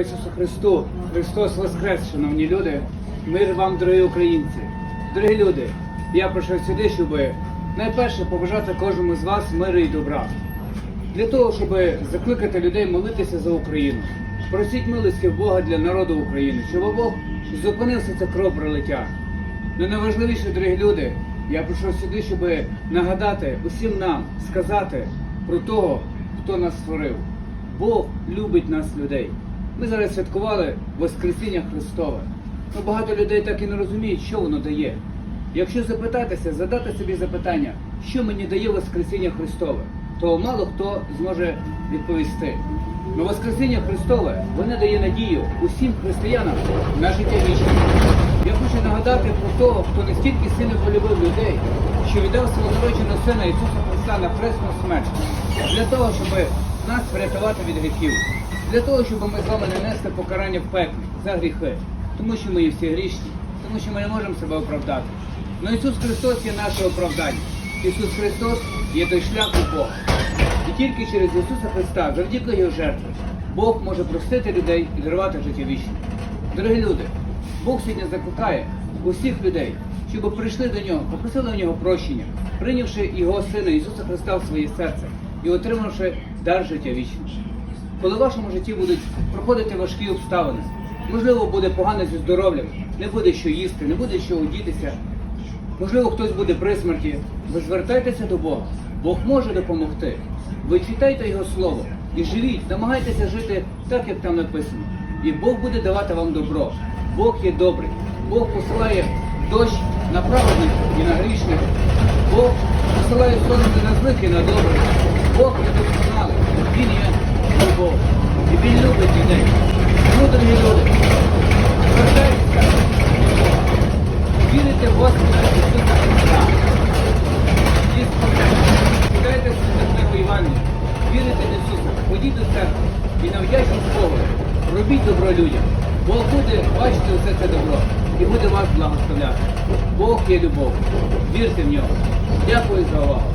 Ісусу Христу, Христос Воскрес, шановні люди, мир вам, дорогі українці. Дорогі люди, я прийшов сюди, щоб найперше побажати кожному з вас миру і добра. Для того, щоб закликати людей молитися за Україну. Просіть милості Бога для народу України, щоб Бог зупинився це кров пролиття. Ну найважливіше, дорогі люди, я прийшов сюди, щоб нагадати усім нам, сказати про того, хто нас створив. Бог любить нас, людей. Ми зараз святкували Воскресіння Христове. Ну, багато людей так і не розуміють, що воно дає. Якщо запитатися, задати собі запитання, що мені дає Воскресіння Христове, то мало хто зможе відповісти. Но Воскресіння Христове воно дає надію усім християнам на життя вічне. Я хочу нагадати про того, хто настільки сильно полюбив людей, що віддав свого народженого сина Ісуса Христа на хресну смерть для того, щоб нас врятувати від гріхів, для того, щоб ми з вами не несли покарання в пеклі за гріхи, тому що ми є всі грішні, тому що ми не можемо себе оправдати. Но Ісус Христос є наше оправдання. Ісус Христос є той шлях до Бога. І тільки через Ісуса Христа, завдяки Його жертві, Бог може простити людей і дарувати життя вічне. Дорогі люди, Бог сьогодні закликає усіх людей, щоб прийшли до нього, попросили у нього прощення, прийнявши його сина Ісуса Христа в своє серце і отримавши дар життя вічного. Коли в вашому житті будуть проходити важкі обставини, можливо, буде погано зі здоров'ям, не буде що їсти, не буде що одітися, можливо, хтось буде при смерті, ви звертайтеся до Бога. Бог може допомогти. Ви читайте Його Слово і живіть, намагайтеся жити так, як там написано. І Бог буде давати вам добро. Бог є добрий. Бог посилає дощ на праведних і на грішних. Бог посилає сонце на злих і на добрих. Бог є досконалий. Він є любов. І він любить людей. Тому, дорогі люди, звертайтеся до Бога. Вірите в Господа Ісуса Христа. І читайте Святого Івангелія. Вірите в Ісуса. Ходіть до церкви і на вдячність. Робіть добро людям. Бог буде бачити усе це добро і буде вас благословляти. Бог є любов. Вірте в нього. Дякую за увагу.